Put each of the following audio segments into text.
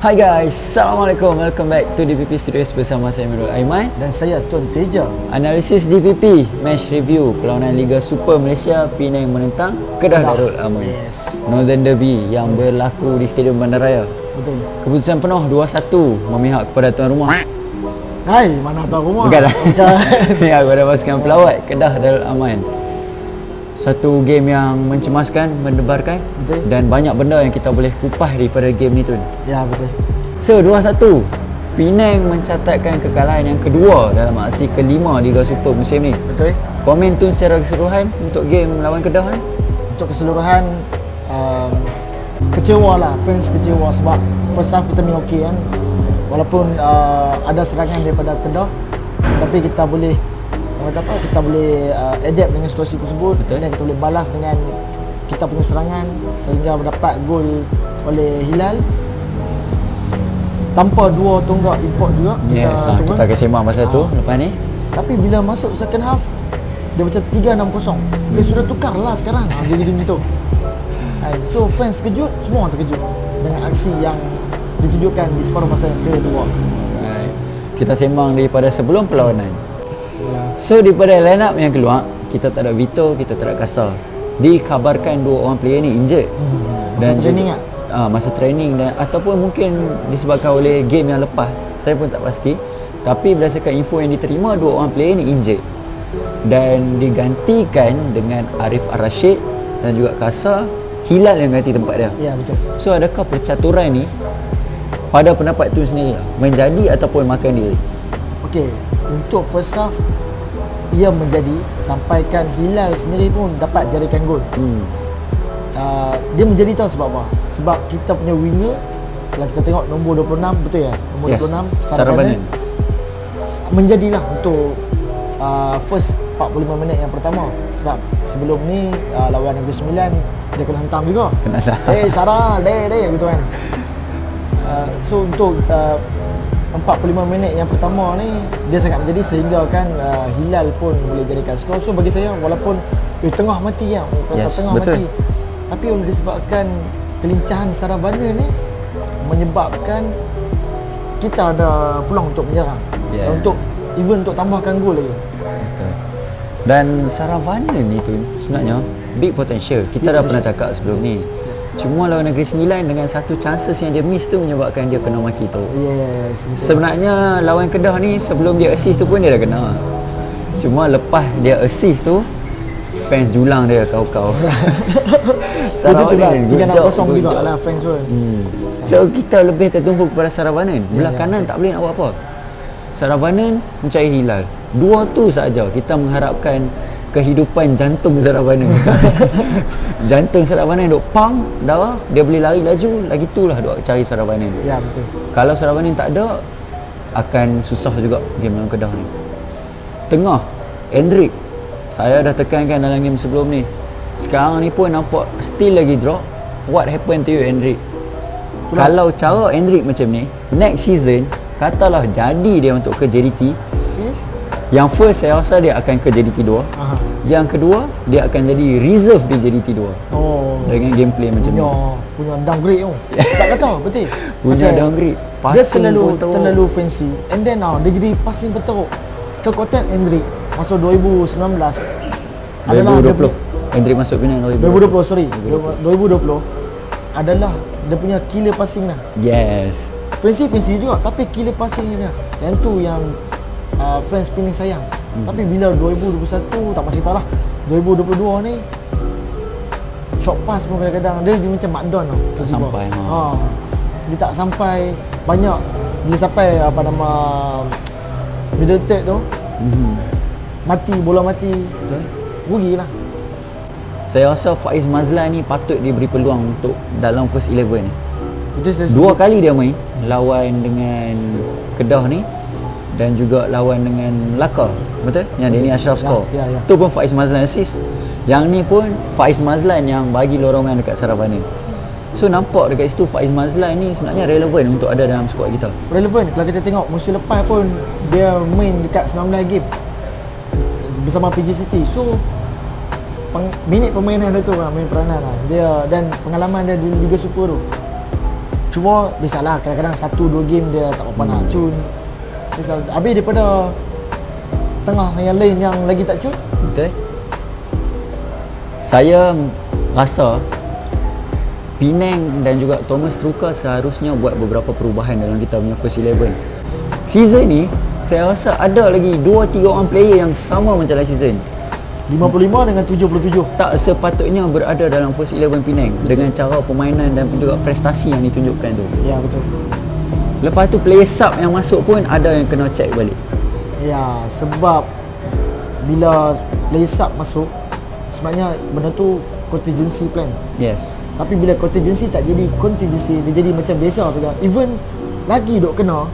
Hi guys, Assalamualaikum. Welcome back to DPP Studios bersama saya Mirul Aiman. Dan saya Tun Teja. Analisis DPP Match Review Perlawanan Liga Super Malaysia Penang menentang Kedah Darul Aman. Yes. Northern Derby yang berlaku di Stadium Bandaraya. Betul. Keputusan penuh 2-1 memihak kepada tuan rumah. Hai, mana tahu rumah? Bukan lah. Bukan. Memihak kepada pasukan pelawat Kedah Darul Aman. Satu game yang mencemaskan, mendebarkan Betul. dan banyak benda yang kita boleh kupas daripada game ni tu. ya, betul. So 2-1 Penang mencatatkan kekalahan yang kedua dalam aksi kelima Liga Super musim ni. Betul. Komen tu secara keseluruhan untuk game lawan Kedah ni. Untuk keseluruhan um, kecewa lah, fans kecewa sebab first half kita main okey kan. Walaupun uh, ada serangan daripada Kedah tapi kita boleh orang kata apa kita boleh uh, adapt dengan situasi tersebut Betul. dan kita boleh balas dengan kita punya serangan sehingga mendapat gol oleh Hilal tanpa dua tonggak import juga Yes, ha, turun. kita akan sembang pasal tu Ah. lepas ni. Tapi bila masuk second half Dia macam 3-6-0 Dia sudah tukar lah sekarang ha, jadi macam tu And So fans terkejut Semua orang terkejut Dengan aksi yang Ditujukan di separuh masa yang kedua. Kita sembang daripada sebelum perlawanan. So daripada line up yang keluar, kita tak ada Vito, kita tak ada Kasar. Dikabarkan dua orang player ni injured. Hmm. Masa training juga- tak? Ah, masa training dan ataupun mungkin disebabkan oleh game yang lepas. Saya pun tak pasti. Tapi berdasarkan info yang diterima dua orang player ni injured. Dan digantikan dengan Arif Ar-Rashid dan juga Kasar Hilal yang ganti tempat dia. Ya betul So adakah percaturan ni pada pendapat tu sendiri menjadi ataupun makan diri? Okay Untuk first half Ia menjadi Sampaikan Hilal sendiri pun Dapat jadikan gol. Hmm. uh, Dia menjadi tahu sebab apa? Sebab kita punya winger Kalau kita tengok nombor 26 Betul ya? Nombor Yes. 26 Sarabanan. menjadilah untuk uh, first 45 minit yang pertama. Sebab sebelum ni uh, lawan Negeri Sembilan dia kena hentam juga. Kena eh Sarah deh deh gitu kan. Uh, so untuk uh, 45 minit yang pertama ni dia sangat menjadi sehingga kan uh, Hilal pun boleh jadikan skor so bagi saya walaupun eh tengah mati ya Yes, tengah betul. mati tapi oleh disebabkan kelincahan Saravana ni menyebabkan kita ada peluang untuk menyerang Yeah. Dan untuk even untuk tambahkan gol lagi Betul. Dan Saravana ni tu sebenarnya big potential. Kita dah pernah cakap sebelum ni. Cuma lawan Negeri Sembilan dengan satu chances yang dia miss tu menyebabkan dia kena maki tu. yes betul. Sebenarnya lawan Kedah ni sebelum dia assist tu pun dia dah kena. Cuma lepas dia assist tu fans julang dia kau-kau. Betul tu lah good 3 job, 0 good juga lah fans pun Hmm. So kita lebih tertumpu kepada Saravanan. Belah Ya, ya, kanan tak boleh nak buat apa. Saravanan mencari Hilal. Dua tu saja kita mengharapkan kehidupan jantung Saravanan. jantung Saravanan duk pump darah, dia boleh lari laju, lagi itulah duk cari Saravanan. ya betul Kalau Saravanan tak ada akan susah juga game lawan Kedah ni. Tengah Hendrik saya dah tekankan dalam game sebelum ni. Sekarang ni pun nampak still lagi drop. What happened to you Hendrik? Kalau cara Hendrik macam ni, next season katalah jadi dia untuk ke JDT, yang first saya rasa dia akan ke JDT 2. Aha. Yang kedua, dia akan jadi reserve di JDT 2 oh dengan gameplay macam punya ni. punya downgrade tu tak kata betul Punya Pasal downgrade. dia Passing terlalu pun teruk. terlalu fancy and then now dia jadi passing peteruk kekuatan Hendrik masa 2019 adalah dia 2020. punya- Hendrik masuk Penang 2020 sorry 2020 adalah dia punya killer passing lah Yes. fancy fancy juga tapi killer passing dia yang tu yang uh, fans Penang sayang hmm. tapi bila 2021 tak macam cerita lah 2022 ni short pass pun kadang-kadang dia, dia macam Madon tau Tak tiba-tiba. sampai, ha. ha. dia tak sampai banyak bila sampai apa nama middle third tu Mhm. mati bola mati Betul. rugi lah Saya rasa Faiz Mazlan ni patut diberi peluang untuk dalam first 11 ni. Dua kali dia main lawan dengan Kedah ni dan juga lawan dengan Melaka. Betul? Yang Denny Ashraf Ya, score. ya, ya. Tu pun Faiz Mazlan assist. Yang ni pun Faiz Mazlan yang bagi lorongan dekat Saravana. So nampak dekat situ Faiz Mazlan ni sebenarnya relevan untuk ada dalam skuad kita. relevan kalau kita tengok musim lepas pun dia main dekat 19 game bersama PG City so peng, minit permainan dia tu lah main peranan lah dia dan pengalaman dia di Liga Super tu Cuma biasalah kadang-kadang satu dua game dia tak apa nak cun. Misal habis daripada tengah yang lain yang lagi tak cun. Betul? Saya rasa Penang dan juga Thomas Truka seharusnya buat beberapa perubahan dalam kita punya first 11. Season ni saya rasa ada lagi 2-3 orang player yang sama macam last season. 55 dengan 77. Tak sepatutnya berada dalam first 11 Penang dengan cara permainan dan juga prestasi yang ditunjukkan tu. Ya betul. Lepas tu player sub yang masuk pun ada yang kena check balik. Ya sebab bila play sub masuk sebenarnya benda tu contingency plan. Yes. Tapi bila contingency tak jadi contingency dia jadi macam biasa saja. Even lagi dok kena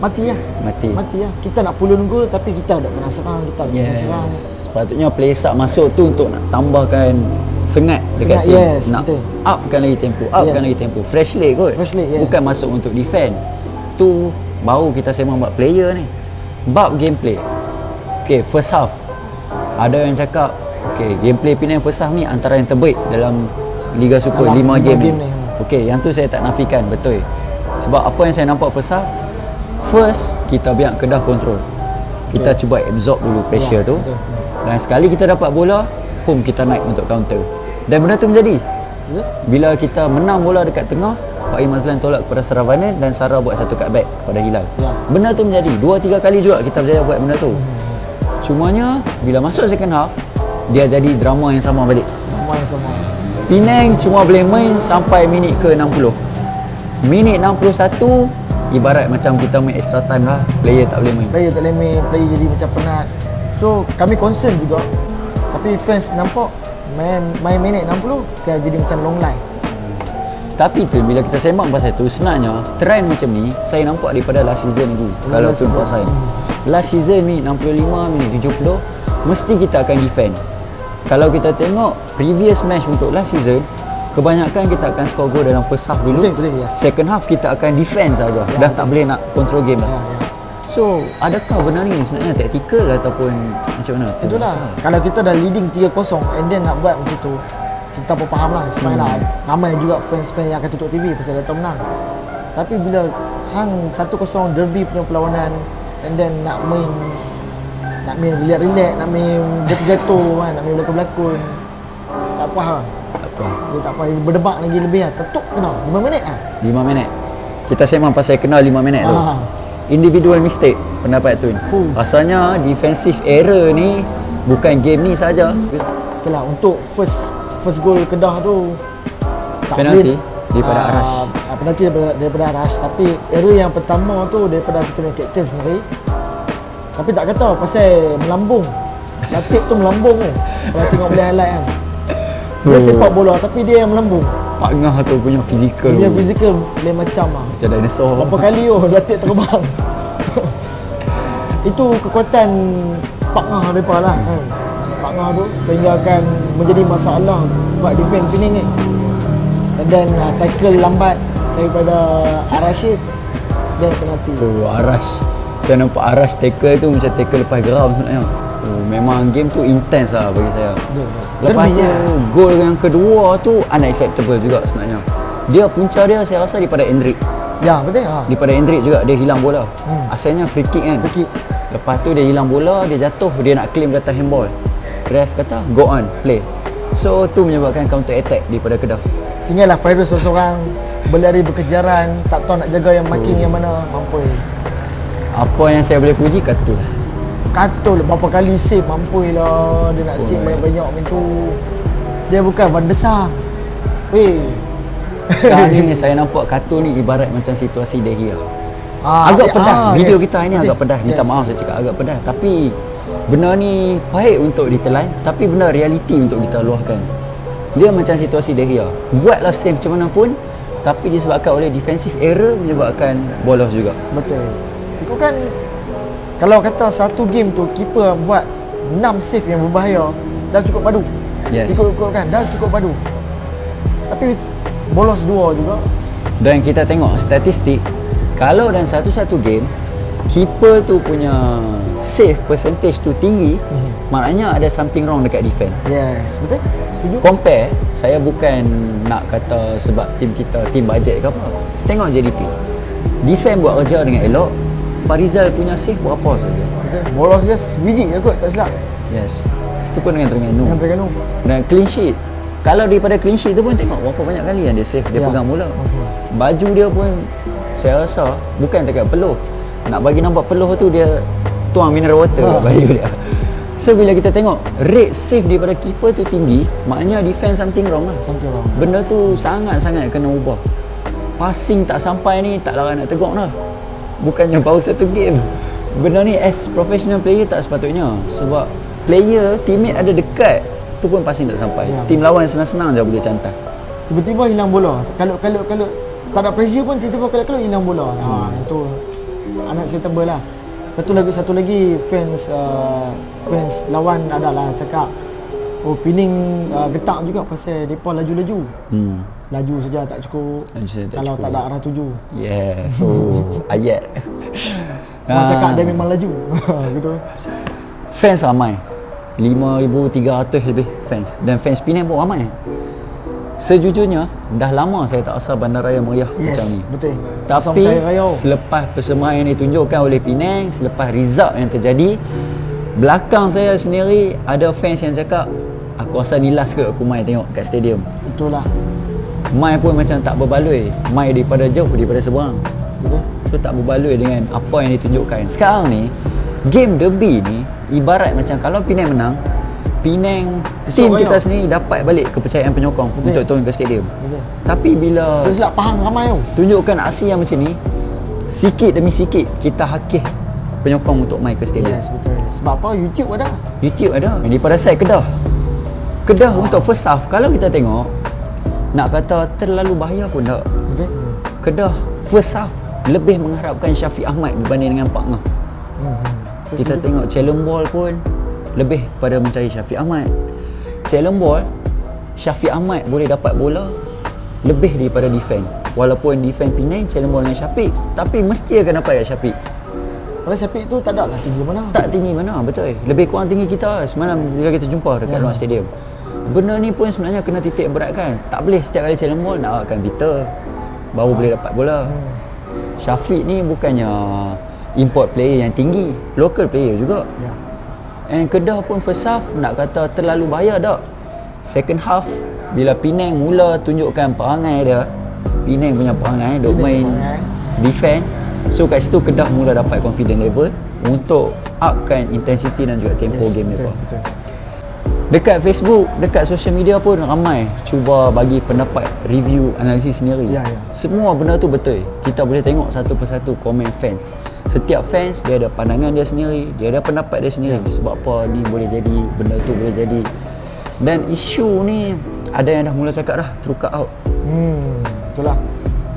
mati lah. Mati. Mati lah. Kita nak pulun gol tapi kita dah kena serang, kita dah kena Yes. serang. Sepatutnya player sub masuk tu untuk nak tambahkan sengat dekat Sengat, team. yes, nak betul. upkan lagi tempo, upkan Yes. lagi tempo. Fresh leg kot. Fresh leg, yeah. Bukan masuk untuk defend. Tu baru kita sembang bab player ni. Bab gameplay. Okay, first half. Ada yang cakap, okay, gameplay Penang first half ni antara yang terbaik dalam Liga Super Dalam 5 lima game, game ni. ni. Okay, yang tu saya tak nafikan, betul. Sebab apa yang saya nampak first half, first kita biar Kedah control. Kita cuba absorb dulu pressure Ya, tu. betul. Dan sekali kita dapat bola, pum kita naik untuk counter. Dan benda tu menjadi. Bila kita menang bola dekat tengah, Fahim Mazlan tolak kepada Saravanan dan Sarah buat satu cutback kepada Hilal. Ya. Benda tu menjadi. Dua tiga kali juga kita berjaya buat benda tu. Cumanya bila masuk second half, dia jadi drama yang sama balik. Nama yang sama. Penang cuma boleh main sampai minit ke 60. Minit 61 ibarat macam kita main extra time lah. Player tak boleh main. Player tak boleh main, player jadi macam penat. So kami concern juga. Tapi fans nampak main main minit 60 dia jadi macam long line. Tapi tu bila kita sembang pasal tu sebenarnya trend macam ni saya nampak daripada last season Oh, kalau tu pasal. Last season ni 65 minit 70 mesti kita akan defend. Kalau kita tengok previous match untuk last season kebanyakan kita akan score goal dalam first half dulu. Betul, betul, yes. Second half kita akan defend saja. Ya, Dah tak boleh nak control game Ya, dah. ya. So, adakah benar ni sebenarnya taktikal ataupun macam mana? Itulah. Terasa. Kalau kita dah leading 3-0 and then nak buat macam tu, kita pun faham lah. Sebenarnya lah. Ramai juga fans-fans yang akan tutup TV pasal datang menang. Tapi bila hang 1-0 derby punya perlawanan and then nak main nak main relax-relax, nak main jatuh-jatuh kan, nak main berlakon-berlakon. Tak apa lah. Tak apa. Dia tak apa, berdebat lagi lebih lah. Ketuk kena, 5 minit lah. 5 minit. Kita sembang pasal kenal 5 minit tu. Individual mistake pendapat Tun. Fuh. Rasanya defensive error ni bukan game ni saja. Okay lah, untuk first first goal Kedah tu tak Penalti boleh. daripada Ah, Arash. penalti daripada, daripada Arash tapi error yang pertama tu daripada kita punya captain sendiri tapi tak kata pasal melambung Latif tu melambung tu kalau tengok boleh highlight kan dia Oh. sepak bola tapi dia yang melambung Pak Ngah tu punya fizikal. dia fizikal lain macam lah macam dinosaur. Berapa kali oh Latif terbang Itu kekuatan Pak Ngah mereka lah kan Pak Ngah tu Sehingga akan menjadi masalah Buat defend Pening ni And then uh, tackle lambat Daripada Arashid Dan penalti Tu Arash. Saya nampak Arash tackle tu macam tackle lepas geram sebenarnya. Oh, memang game tu intense lah bagi saya. Betul, betul. Lepas Derby tu lah. gol yang kedua tu unacceptable juga sebenarnya. Dia punca dia saya rasa daripada Endrick. Ya betul ha. Daripada Endrick juga dia hilang bola. Hmm. Asalnya free kick kan. Free kick. Lepas tu dia hilang bola, dia jatuh, dia nak claim kata handball. Ref kata go on, play. So tu menyebabkan counter attack daripada Kedah. Tinggallah Fairuz seorang Berlari berkejaran Tak tahu nak jaga yang marking yang mana Mampu Apa yang saya boleh puji kata lah. Katul berapa kali save mampu lah Dia nak save banyak-banyak macam tu Dia bukan Van der Sar Weh Sekarang ni saya nampak kartun ni ibarat macam situasi De Gea. Ah, agak ah, pedas. ah, Video yes. kita hari ni Betul. agak pedas. Minta Yes. maaf saya cakap agak pedas. Tapi benda ni baik untuk ditelan tapi benda realiti untuk kita luahkan. Dia macam situasi De Gea. Buatlah save macam mana pun tapi disebabkan oleh defensive error menyebabkan bolos juga. Betul Itu kan Kalau kata satu game tu Keeper buat 6 save yang berbahaya Dah cukup padu Yes. Ikut-ikut kan Dah cukup padu Tapi Bolos dua juga Dan kita tengok statistik kalau dalam satu-satu game keeper tu punya save percentage tu tinggi Mhm. maknanya ada something wrong dekat defense. Yes Betul Setuju. Compare, saya bukan nak kata sebab tim kita tim bajet ke apa. Tengok JDT. Defend buat kerja dengan elok. Farizal punya save berapa saja. Betul. Bolos dia sebiji je kot tak silap. Yes. Itu pun dengan Terengganu. Dengan Terengganu. Dan clean sheet. Kalau daripada clean sheet tu pun tengok berapa banyak kali yang dia save, dia Ya. pegang bola. Baju dia pun saya rasa bukan dekat peluh. Nak bagi nampak peluh tu dia tuang mineral water Ha. baju dia. So bila kita tengok rate save daripada keeper tu tinggi, maknanya defense something wrong lah. Something wrong. Benda tu sangat-sangat kena ubah. Passing tak sampai ni tak larat nak tegak dah. Bukannya baru satu game. Benda ni as professional player tak sepatutnya. Sebab player, teammate ada dekat tu pun passing tak sampai. Ya. Team lawan senang-senang je boleh cantas. Tiba-tiba hilang bola. Kalau kalau kalau tak ada pressure pun tiba-tiba kalau kalau hilang bola. Ha itu unacceptable lah. Betul lagi satu lagi fans uh, fans lawan adalah cakap oh Pining uh, getak juga pasal depa laju-laju. Hmm. Laju saja tak cukup. Laju tak kalau cukup. tak ada arah tuju. Yeah. So ayat. Orang Ah. cakap dia memang laju. Betul. Fans ramai 5,300 lebih fans Dan fans Penang pun ramai Sejujurnya Dah lama saya tak rasa Bandaraya meriah Yes, macam ni betul. Tapi selepas persembahan yang ditunjukkan oleh Penang Selepas result yang terjadi Belakang saya sendiri Ada fans yang cakap Aku rasa ni last ke aku main tengok kat stadium Itulah. Mai pun macam tak berbaloi Mai daripada jauh daripada seberang Betul. So tak berbaloi dengan apa yang ditunjukkan Sekarang ni Game derby ni Ibarat macam kalau Penang menang Penang Esok Tim raya. kita sendiri dapat balik kepercayaan penyokong Betul. Untuk turun ke stadium Betul. Tapi bila Saya silap faham ramai tu. tunjukkan aksi yang macam ni Sikit demi sikit Kita hakih penyokong untuk main ke stadium Yes, betul. Sebab apa? YouTube ada. YouTube ada Daripada side Kedah Kedah untuk first half Kalau kita tengok Nak kata terlalu bahaya pun tak Betul. Kedah first half Lebih mengharapkan Syafiq Ahmad Berbanding dengan Pak Ngah Hmm. hmm. Kita tengok challenge ball pun Lebih pada mencari Syafiq Ahmad Challenge ball Syafiq Ahmad boleh dapat bola Lebih daripada defend Walaupun defend Penang challenge ball dengan Syafiq Tapi mesti akan dapat kat Syafiq Padahal Syafiq tu tak ada lah tinggi mana. Tak tinggi mana betul Lebih kurang tinggi kita Semalam bila kita jumpa dekat luar stadium. Benda ni pun sebenarnya kena titik beratkan Tak boleh setiap kali challenge ball nak akan Vita Baru boleh dapat bola. Syafiq ni bukannya import player yang tinggi Local player juga. Ya. And Kedah pun first half nak kata terlalu bahaya tak? Second half bila Penang mula tunjukkan perangai dia Penang punya perangai Penang main perangai. defend So kat situ Kedah mula dapat confident level Untuk upkan intensity dan juga tempo Yes, game betul, mereka betul. Dekat Facebook, dekat social media pun ramai cuba bagi pendapat, review, analisis sendiri. Ya, ya. Semua benda tu betul. Kita boleh tengok satu persatu komen fans. Setiap fans dia ada pandangan dia sendiri, dia ada pendapat dia sendiri. Sebab apa ni boleh jadi, benda tu boleh jadi. Dan isu ni ada yang dah mula cakap dah, true out. Hmm, itulah.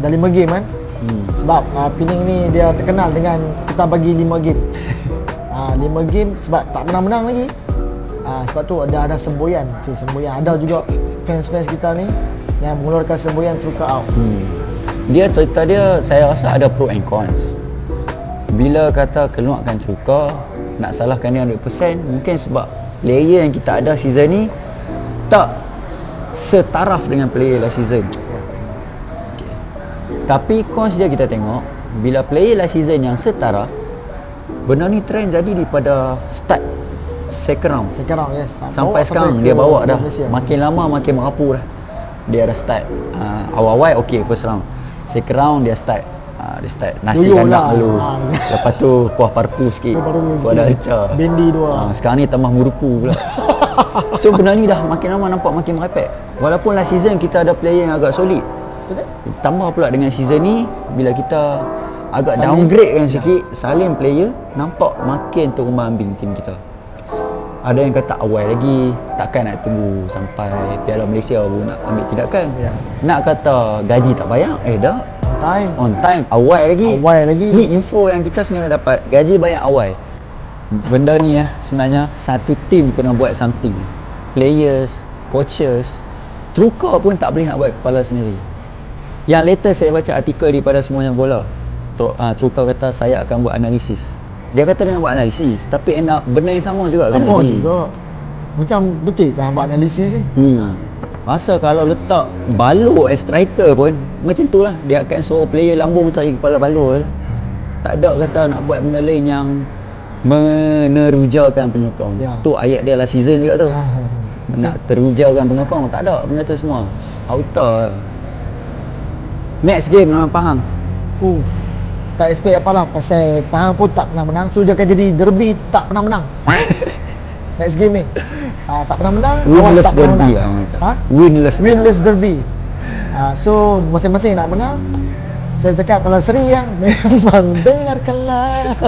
Dah 5 game kan? Hmm. Sebab uh, Pening ni dia terkenal dengan kita bagi 5 game. Ah uh, 5 game sebab tak menang-menang lagi. Ah uh, sebab tu ada ada semboyan, cik semboyan. Ada juga fans-fans kita ni yang mengeluarkan semboyan through cut out. Hmm. Dia cerita dia saya rasa ada pro and cons. Bila kata keluarkan Truka nak salahkan dia 100% mungkin sebab player yang kita ada season ni tak setaraf dengan player last season. Tapi cons dia kita tengok bila player last season yang setaraf benda ni trend jadi daripada start second round Sekarang yes. sampai bawa sekarang dia bawa dah Malaysia. makin lama makin merapu dah dia dah start uh, awal-awal okey first round second round dia start uh, dia start nasi Yoyo gandak lah. dulu Ah, lepas tu puas parku sikit sikit. dah Bendi dua. Ah, sekarang ni tambah muruku pula so benda ni dah makin lama nampak makin merepek walaupun last season kita ada player yang agak solid Betul? tambah pula dengan season ni bila kita agak Saling- downgrade kan sikit salin player nampak makin terumbang ambing tim kita. Ada yang kata awal lagi takkan nak tunggu sampai Piala Malaysia baru nak ambil tindakan. Ya. nak kata gaji tak bayar eh dah. Time. on time. Awal lagi. Awal lagi. ni info yang kita sebenarnya dapat. Gaji bayar awal. Benda ni ya sebenarnya satu tim kena buat something. Players coaches Truka pun tak boleh nak buat kepala sendiri yang latest saya baca artikel daripada semuanya bola Tru- ah, Truka kata saya akan buat analisis dia kata dia nak buat analisis tapi end up benda yang sama juga Sama jadi. juga. Macam betul kan buat analisis ni. Hmm. Masa kalau letak Balo as striker pun macam tu lah. Dia akan suruh player lambung cari kepala Balo je. Tak ada kata nak buat benda lain yang menerujakan penyokong. Ya. Tu ayat dia last season juga tu. Ah, Nak terujakan penyokong tak ada benda tu semua. Auto. Next game memang faham. Uh, tak expect apa lah pasal Pahang pun tak pernah menang so dia akan jadi derby tak pernah menang next game ni uh, tak pernah menang lawan Winless tak pernah derby menang. lah ha? Winless. winless derby uh, so masing-masing nak menang saya cakap kalau seri yang memang dengarkanlah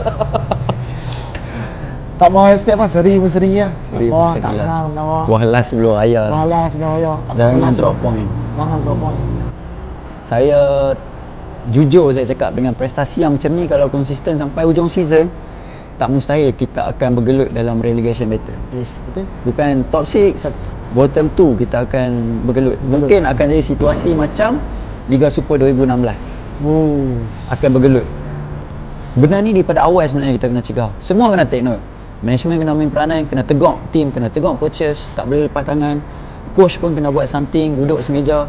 tak mau expect apa seri pun seri lah Seri oh, pun tak lah. menang menang Wah last sebelum raya. lah. Walah sebenarnya tak Jangan drop point. Jangan drop point Saya jujur saya cakap dengan prestasi yang macam ni kalau konsisten sampai hujung season tak mustahil kita akan bergelut dalam relegation battle. yes betul Bukan top 6, bottom 2 kita akan bergelut. Mungkin akan jadi situasi macam Liga Super 2016 oh. akan bergelut. Benda ni daripada awal sebenarnya kita kena cegah. Semua kena take note. Management kena main peranan, kena tegak team, kena tegak coaches, tak boleh lepas tangan. Coach pun kena buat something, duduk semeja.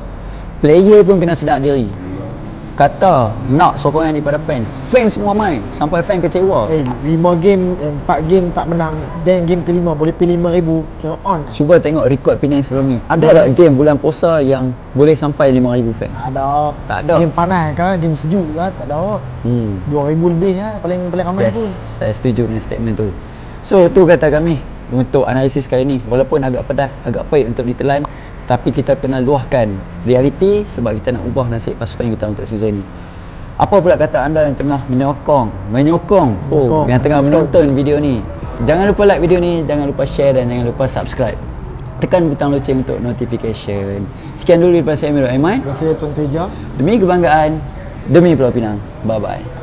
Player pun kena sedar diri. Kata nak sokongan daripada fans. Fans semua main sampai fan kecewa. Eh, 5 game, eh, 4 game tak menang Then game kelima boleh pilih 5,000 Kira on Cuba tengok rekod Penang sebelum ni. Ada tak game bulan puasa yang boleh sampai 5000 fan? Ada Tak ada. Game panas kan, game sejuk kan, tak ada Hmm. 2,000 lebih lah, paling paling ramai Yes, pun saya setuju dengan statement tu. So tu kata kami untuk analisis kali ni walaupun agak pedas, agak pahit untuk ditelan tapi kita kena luahkan realiti sebab kita nak ubah nasib pasukan kita untuk season ni. Apa pula kata anda yang tengah menyokong, menyokong, oh, Menyokong. yang tengah menonton video ni. Jangan lupa like video ni, jangan lupa share dan jangan lupa subscribe. Tekan butang loceng untuk notification. Sekian dulu daripada saya Amirul Aiman. Terima kasih Tuan Teja Demi kebanggaan, demi Pulau Pinang. Bye bye.